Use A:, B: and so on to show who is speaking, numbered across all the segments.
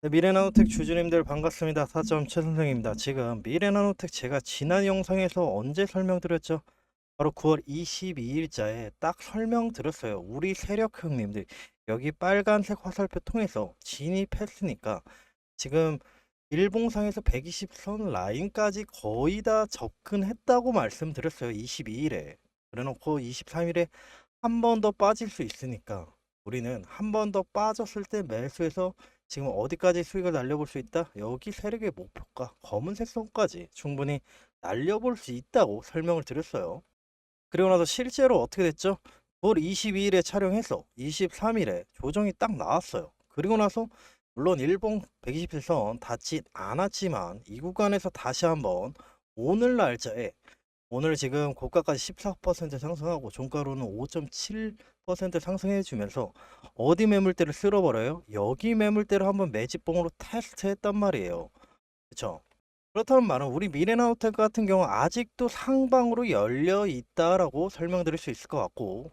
A: 네, 미래나노텍 주주님들 반갑습니다. 4점 최 선생입니다. 지금 미래나노텍 제가 지난 영상에서 언제 설명드렸죠? 바로 9월 22일자에 딱 설명드렸어요. 우리 세력 형님들 여기 빨간색 화살표 통해서 진입했으니까 지금 일봉상에서 120선 라인까지 거의 다 접근했다고 말씀드렸어요. 22일에. 그래놓고 23일에 한 번 더 빠질 수 있으니까 우리는 한 번 더 빠졌을 때 매수해서 지금 어디까지 수익을 날려볼 수 있다? 여기 세력의 목표가 검은색 선까지 충분히 날려볼 수 있다고 설명을 드렸어요. 그리고 나서 실제로 어떻게 됐죠? 9월 22일에 촬영해서 23일에 조정이 딱 나왔어요. 그리고 나서 물론 일봉 121선 닿지 않았지만 이 구간에서 다시 한번 오늘 날짜에 오늘 지금 고가까지 14% 상승하고 종가로는 5.7% 상승해 주면서 어디 매물대를 쓸어버려요? 여기 매물대를 한번 매집봉으로 테스트했단 말이에요. 그쵸? 그렇다는 말은 우리 미래나우텍 같은 경우 아직도 상방으로 열려 있다라고 설명드릴 수 있을 것 같고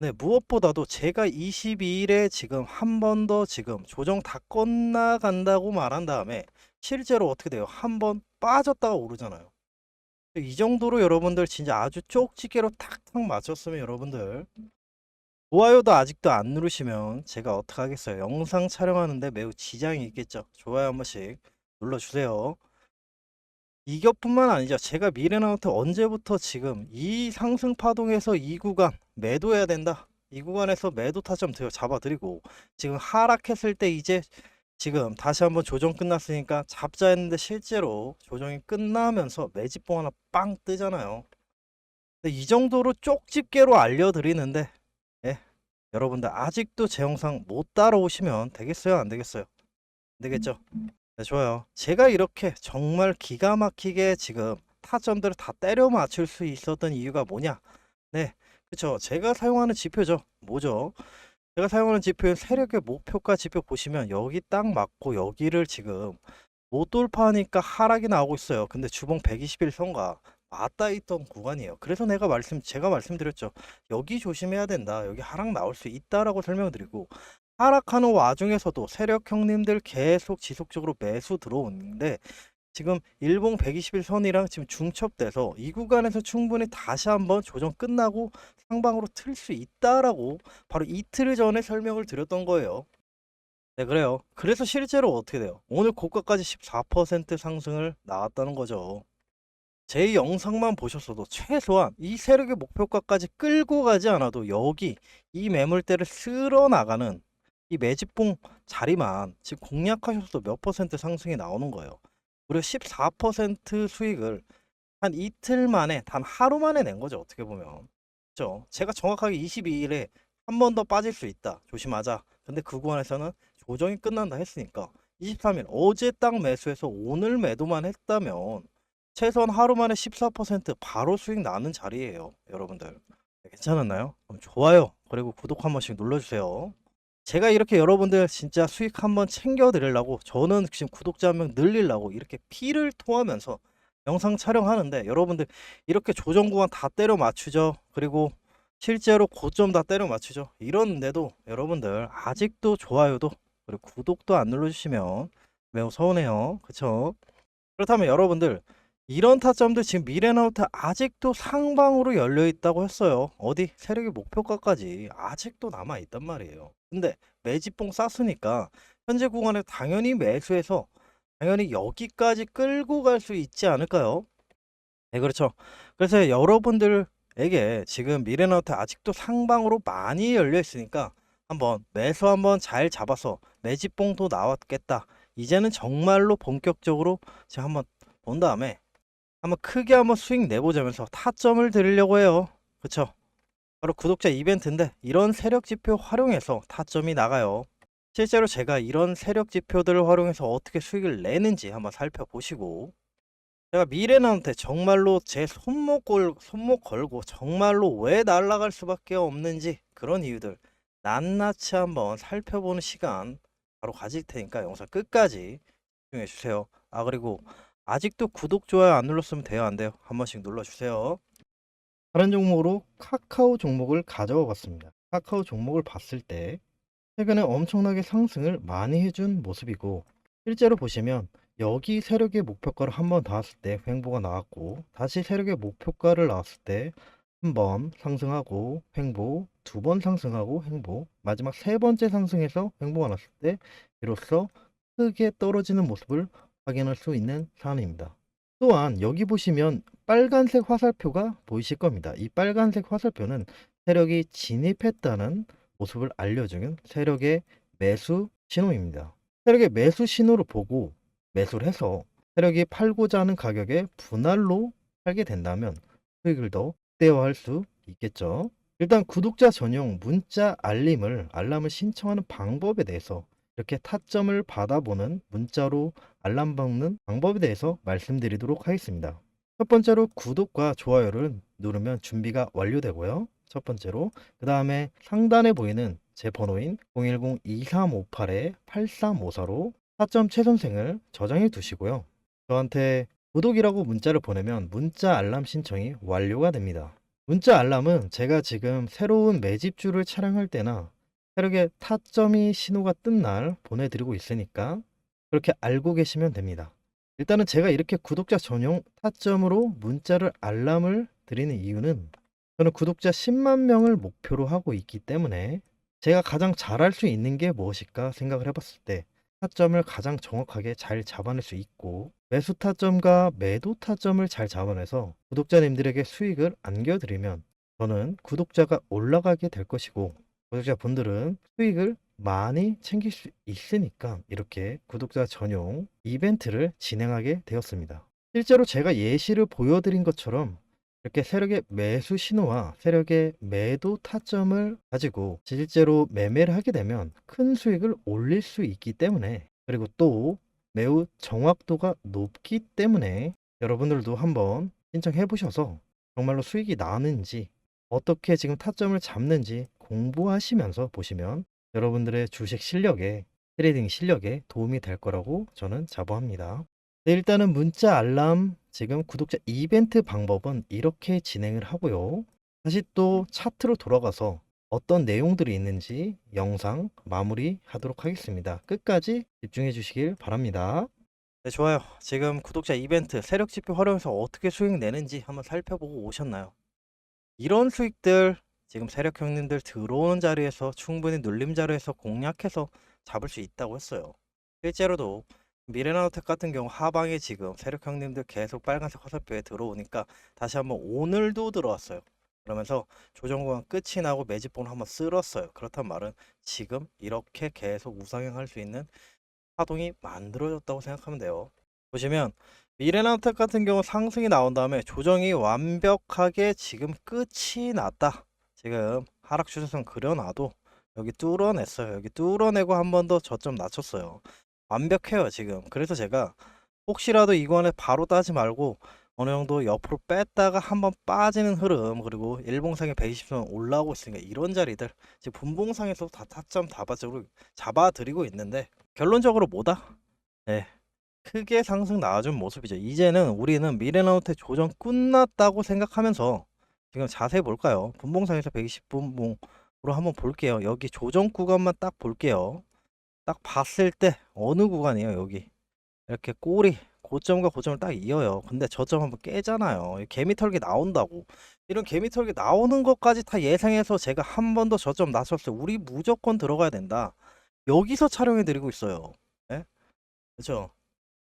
A: 네, 무엇보다도 제가 22일에 지금 한 번 더 지금 조정 다 끝나간다고 말한 다음에 실제로 어떻게 돼요? 한 번 빠졌다가 오르잖아요. 이 정도로 여러분들 진짜 아주 쪽지게로 탁탁 맞췄으면 여러분들 좋아요도 아직도 안 누르시면 제가 어떡하겠어요. 영상 촬영하는데 매우 지장이 있겠죠. 좋아요 한 번씩 눌러주세요. 이것뿐만 아니죠. 제가 미래나우트 언제부터 지금 이 상승 파동에서 이 구간 매도해야 된다. 이 구간에서 매도 타점 들- 잡아드리고 지금 하락했을 때 이제 지금 다시 한번 조정 끝났으니까 잡자 했는데 실제로 조정이 끝나면서 매집봉 하나 빵 뜨잖아요. 이 정도로 쪽집게로 알려드리는데 예, 여러분들 아직도 제 영상 못 따라오시면 되겠어요? 안 되겠어요? 안 되겠죠? 네, 좋아요. 제가 이렇게 정말 기가 막히게 지금 타점들을 다 때려 맞출 수 있었던 이유가 뭐냐? 네, 그쵸. 제가 사용하는 지표죠. 뭐죠? 제가 사용하는 지표는 세력의 목표가 지표 보시면 여기 딱 맞고 여기를 지금 못 돌파하니까 하락이 나오고 있어요. 근데 주봉 121선과 맞닿아 있던 구간이에요. 그래서 내가 말씀, 제가 말씀드렸죠. 여기 조심해야 된다. 여기 하락 나올 수 있다라고 설명드리고 하락하는 와중에서도 세력 형님들 계속 지속적으로 매수 들어오는데 지금 일봉 121 선이랑 지금 중첩돼서 이 구간에서 충분히 다시 한번 조정 끝나고 상방으로 틀 수 있다라고 바로 이틀 전에 설명을 드렸던 거예요. 네, 그래요. 그래서 실제로 어떻게 돼요? 오늘 고가까지 14% 상승을 나왔다는 거죠. 제 영상만 보셨어도 최소한 이 세력의 목표가까지 끌고 가지 않아도 여기 이 매물대를 쓸어 나가는 이 매집봉 자리만 지금 공략하셔도 몇 퍼센트 상승이 나오는 거예요. 무려 14% 수익을 한 이틀 만에 단 하루 만에 낸 거죠. 어떻게 보면. 그죠? 제가 정확하게 22일에 한 번 더 빠질 수 있다. 조심하자. 근데 그 구간에서는 조정이 끝난다 했으니까 23일 어제 딱 매수해서 오늘 매도만 했다면 최소한 하루 만에 14% 바로 수익 나는 자리예요. 여러분들. 네, 괜찮았나요? 그럼 좋아요. 그리고 구독 한 번씩 눌러주세요. 제가 이렇게 여러분들 진짜 수익 한번 챙겨 드리려고 저는 지금 구독자 한 명 늘리려고 이렇게 피를 토하면서 영상 촬영하는데 여러분들 이렇게 조정 구간 다 때려 맞추죠. 그리고 실제로 고점 다 때려 맞추죠. 이런데도 여러분들 아직도 좋아요도 그리고 구독도 안 눌러주시면 매우 서운해요. 그쵸? 그렇다면 여러분들 이런 타점들 지금 미래나우트 아직도 상방으로 열려 있다고 했어요. 어디 세력의 목표가까지 아직도 남아 있단 말이에요. 근데 매집봉 쌌으니까 현재 구간에 당연히 매수해서 당연히 여기까지 끌고 갈 수 있지 않을까요? 네, 그렇죠. 그래서 여러분들에게 지금 미래나우트 아직도 상방으로 많이 열려 있으니까 한번 매수 한번 잘 잡아서 매집봉도 나왔겠다. 이제는 정말로 본격적으로 제가 한번 본 다음에 한번 크게 한번 수익 내보자면서 타점을 드리려고 해요. 그쵸? 바로 구독자 이벤트인데 이런 세력 지표 활용해서 타점이 나가요. 실제로 제가 이런 세력 지표들을 활용해서 어떻게 수익을 내는지 한번 살펴보시고 제가 미래나한테 정말로 제 손목 걸, 손목 걸고 정말로 왜 날아갈 수밖에 없는지 그런 이유들 낱낱이 한번 살펴보는 시간 바로 가질 테니까 영상 끝까지 집중해 주세요. 아 그리고 아직도 구독, 좋아요 안 눌렀으면 돼요, 안 돼요? 한 번씩 눌러주세요. 다른 종목으로 카카오 종목을 가져와 봤습니다. 카카오 종목을 봤을 때 최근에 엄청나게 상승을 많이 해준 모습이고 실제로 보시면 여기 세력의 목표가를 한 번 닿았을 때 횡보가 나왔고 다시 세력의 목표가를 나왔을 때 한 번 상승하고 횡보, 두 번 상승하고 횡보, 마지막 세 번째 상승해서 횡보가 났을 때 비로소 크게 떨어지는 모습을 확인할 수 있는 사안입니다. 또한 여기 보시면 빨간색 화살표가 보이실 겁니다. 이 빨간색 화살표는 세력이 진입했다는 모습을 알려주는 세력의 매수 신호입니다. 세력의 매수 신호를 보고 매수를 해서 세력이 팔고자 하는 가격에 분할로 팔게 된다면 수익을 더 극대화할 수 있겠죠. 일단 구독자 전용 문자 알림을 알람을 신청하는 방법에 대해서 이렇게 타점을 받아보는 문자로 알람 받는 방법에 대해서 말씀드리도록 하겠습니다. 첫 번째로 구독과 좋아요를 누르면 준비가 완료되고요. 첫 번째로 그 다음에 상단에 보이는 제 번호인 010-2358-8354로 타점 최선생을 저장해 두시고요. 저한테 구독이라고 문자를 보내면 문자 알람 신청이 완료가 됩니다. 문자 알람은 제가 지금 새로운 매집주를 촬영할 때나 세력의 타점이 신호가 뜬 날 보내드리고 있으니까 그렇게 알고 계시면 됩니다. 일단은 제가 이렇게 구독자 전용 타점으로 문자를 알람을 드리는 이유는 저는 구독자 10만 명을 목표로 하고 있기 때문에 제가 가장 잘할 수 있는 게 무엇일까 생각을 해봤을 때 타점을 가장 정확하게 잘 잡아낼 수 있고 매수 타점과 매도 타점을 잘 잡아내서 구독자님들에게 수익을 안겨드리면 저는 구독자가 올라가게 될 것이고 구독자 분들은 수익을 많이 챙길 수 있으니까 이렇게 구독자 전용 이벤트를 진행하게 되었습니다. 실제로 제가 예시를 보여드린 것처럼 이렇게 세력의 매수 신호와 세력의 매도 타점을 가지고 실제로 매매를 하게 되면 큰 수익을 올릴 수 있기 때문에 그리고 또 매우 정확도가 높기 때문에 여러분들도 한번 신청해 보셔서 정말로 수익이 나는지 어떻게 지금 타점을 잡는지 공부하시면서 보시면 여러분들의 주식 실력에 트레이딩 실력에 도움이 될 거라고 저는 자부합니다. 네, 일단은 문자 알람 지금 구독자 이벤트 방법은 이렇게 진행을 하고요. 다시 또 차트로 돌아가서 어떤 내용들이 있는지 영상 마무리 하도록 하겠습니다. 끝까지 집중해 주시길 바랍니다. 네, 좋아요. 지금 구독자 이벤트 세력 지표 활용해서 어떻게 수익 내는지 한번 살펴보고 오셨나요? 이런 수익들 지금 세력 형님들 들어오는 자리에서 충분히 눌림 자리에서 공략해서 잡을 수 있다고 했어요. 실제로도 미래나노텍 같은 경우 하방에 지금 세력 형님들 계속 빨간색 화살표에 들어오니까 다시 한번 오늘도 들어왔어요. 그러면서 조정 구간 끝이 나고 매집봉을 한번 쓸었어요. 그렇단 말은 지금 이렇게 계속 우상향할 수 있는 파동이 만들어졌다고 생각하면 돼요. 보시면 미래나노텍 같은 경우 상승이 나온 다음에 조정이 완벽하게 지금 끝이 났다. 지금 하락 추세선 그려놔도 여기 뚫어냈어요. 여기 뚫어내고 한 번 더 저점 낮췄어요. 완벽해요, 지금. 그래서 제가 혹시라도 이관에 바로 따지 말고 어느 정도 옆으로 뺐다가 한번 빠지는 흐름 그리고 일봉상의 120선 올라오고 있으니까 이런 자리들 지금 분봉상에서 다 타점 다바적으로 잡아드리고 있는데 결론적으로 뭐다? 네. 크게 상승 나와준 모습이죠. 이제는 우리는 미래나노텍 조정 끝났다고 생각하면서 지금 자세히 볼까요? 분봉상에서 120분봉으로 한번 볼게요. 여기 조정 구간만 딱 볼게요. 딱 봤을 때 어느 구간이에요, 여기. 이렇게 꼬리 고점과 고점을 딱 이어요. 근데 저점 한번 깨잖아요. 이 개미 털기 나온다고. 이런 개미 털기 나오는 것까지 다 예상해서 제가 한 번 더 저점 낮췄어요. 우리 무조건 들어가야 된다. 여기서 촬영해 드리고 있어요. 예? 그렇죠?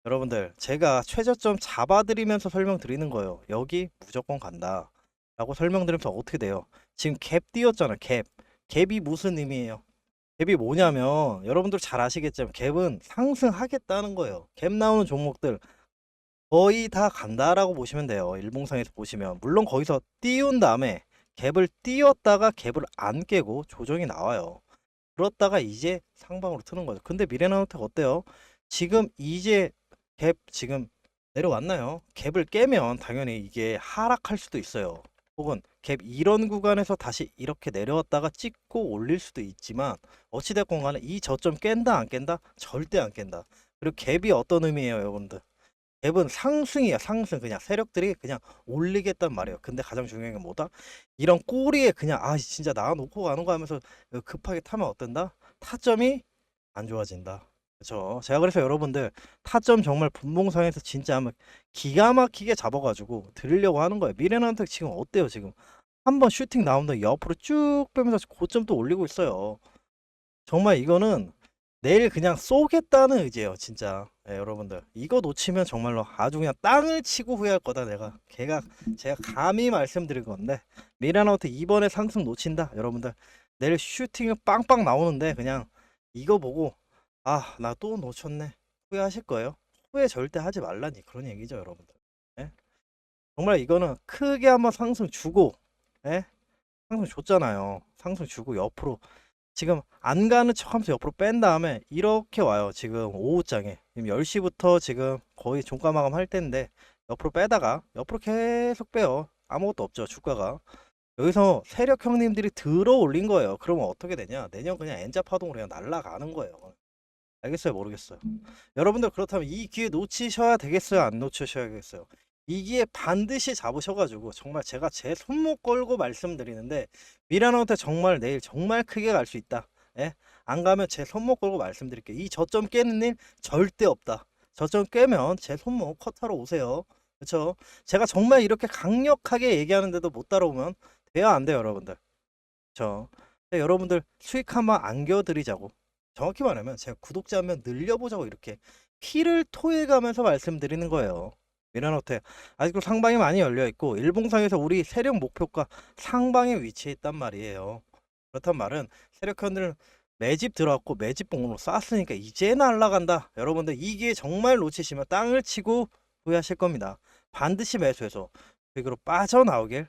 A: 여러분들 제가 최저점 잡아드리면서 설명드리는 거예요. 여기 무조건 간다. 라고 설명드리면서 어떻게 돼요? 지금 갭 띄었잖아, 갭. 갭이 무슨 의미예요? 갭이 뭐냐면 여러분들 잘 아시겠지만 갭은 상승하겠다는 거예요. 갭 나오는 종목들 거의 다 간다라고 보시면 돼요. 일봉상에서 보시면 물론 거기서 띄운 다음에 갭을 띄었다가 갭을 안 깨고 조정이 나와요. 그렇다가 이제 상방으로 트는 거죠. 근데 미래나노텍 어때요? 지금 이제 갭 지금 내려왔나요? 갭을 깨면 당연히 이게 하락할 수도 있어요. 혹은 갭 이런 구간에서 다시 이렇게 내려왔다가 찍고 올릴 수도 있지만 어찌됐건 간에 이 저점 깬다 안 깬다? 절대 안 깬다. 그리고 갭이 어떤 의미예요 여러분들? 갭은 상승이야 상승 그냥 세력들이 그냥 올리겠단 말이에요. 근데 가장 중요한 게 뭐다? 이런 꼬리에 그냥 아 진짜 나와놓고 가는 거 하면서 급하게 타면 어떤다? 타점이 안 좋아진다. 그쵸. 제가 그래서 여러분들 타점 정말 분봉상에서 진짜 한번 기가 막히게 잡아가지고 드리려고 하는 거예요. 미래나한테 지금 어때요 지금? 한번 슈팅 나온다 옆으로 쭉 빼면서 고점 또 올리고 있어요. 정말 이거는 내일 그냥 쏘겠다는 의지예요 진짜 예, 여러분들 이거 놓치면 정말로 아주 그냥 땅을 치고 후회할 거다 내가 걔가 제가 감히 말씀드릴 건데 미라나우트 이번에 상승 놓친다 여러분들 내일 슈팅은 빵빵 나오는데 그냥 이거 보고 아 나 또 놓쳤네 후회하실 거예요 후회 절대 하지 말라니 그런 얘기죠 여러분들 예? 정말 이거는 크게 한번 상승 주고 예? 상승 줬잖아요 상승 주고 옆으로 지금 안 가는 척하면서 옆으로 뺀 다음에 이렇게 와요. 지금 오후장에 지금 10시부터 지금 거의 종가 마감 할 때인데 옆으로 빼다가 옆으로 계속 빼요. 아무것도 없죠. 주가가. 여기서 세력 형님들이 들어 올린 거예요. 그러면 어떻게 되냐? 내년 그냥 N자 파동으로 그냥 날아가는 거예요. 알겠어요? 모르겠어요. 여러분들 그렇다면 이 기회 놓치셔야 되겠어요? 안 놓치셔야겠어요? 이 기회 반드시 잡으셔가지고 정말 제가 제 손목 걸고 말씀드리는데 미라노한테 정말 내일 정말 크게 갈 수 있다. 예? 안 가면 제 손목 걸고 말씀드릴게요. 이 저점 깨는 일 절대 없다. 저점 깨면 제 손목 컷하러 오세요. 그렇죠? 제가 정말 이렇게 강력하게 얘기하는데도 못 따라오면 돼야 안 돼요, 여러분들. 그렇죠? 여러분들 수익 한번 안겨드리자고. 정확히 말하면 제가 구독자 한 명 늘려보자고 이렇게 피를 토해가면서 말씀드리는 거예요. 미라노테 아직도 상방이 많이 열려 있고 일봉상에서 우리 세력 목표가 상방에 위치해 있단 말이에요. 그렇단 말은 세력현들은 매집 들어왔고 매집 봉으로 쐈으니까 이제 날라간다. 여러분들 이게 정말 놓치시면 땅을 치고 후회하실 겁니다. 반드시 매수해서 수익으로 빠져나오길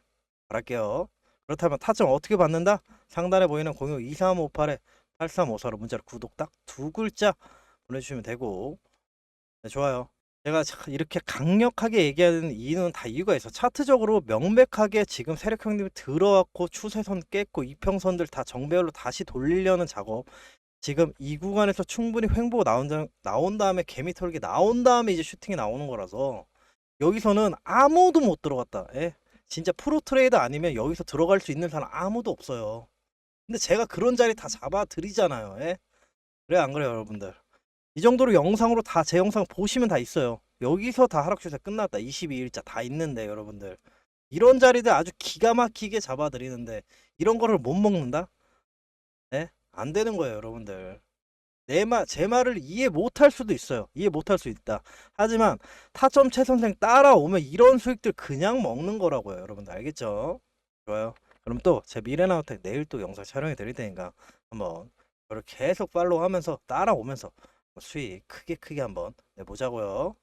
A: 바랄게요. 그렇다면 타점 어떻게 받는다? 상단에 보이는 062358에 8354로 문자로 구독 딱 두 글자 보내주시면 되고 네, 좋아요. 제가 자- 이렇게 강력하게 얘기하는 이유는 다 이유가 있어. 차트적으로 명백하게 지금 세력 형님이 들어왔고 추세선 깼고 이평선들 다 정배열로 다시 돌리려는 작업. 지금 이 구간에서 충분히 횡보 나온, 다- 나온 다음에 개미 털기 나온 다음에 이제 슈팅이 나오는 거라서 여기서는 아무도 못 들어갔다. 예? 진짜 프로 트레이더 아니면 여기서 들어갈 수 있는 사람 아무도 없어요. 근데 제가 그런 자리 다 잡아 드리잖아요. 예? 그래 안 그래요, 여러분들? 이 정도로 영상으로 다 제 영상 보시면 다 있어요. 여기서 다 하락 추세 끝났다. 22일자 다 있는데 여러분들. 이런 자리들 아주 기가 막히게 잡아 드리는데 이런 거를 못 먹는다? 예? 안 되는 거예요, 여러분들. 내 말, 제 말을 이해 못할 수도 있어요. 이해 못할 수 있다. 하지만 타점 최 선생 따라오면 이런 수익들 그냥 먹는 거라고요, 여러분들. 알겠죠? 좋아요. 그럼 또 제 미래나우텍 내일 또 영상 촬영해 드릴 테니까 한번 저를 계속 팔로우 하면서 따라오면서 수익 크게 크게 한번 내보자고요.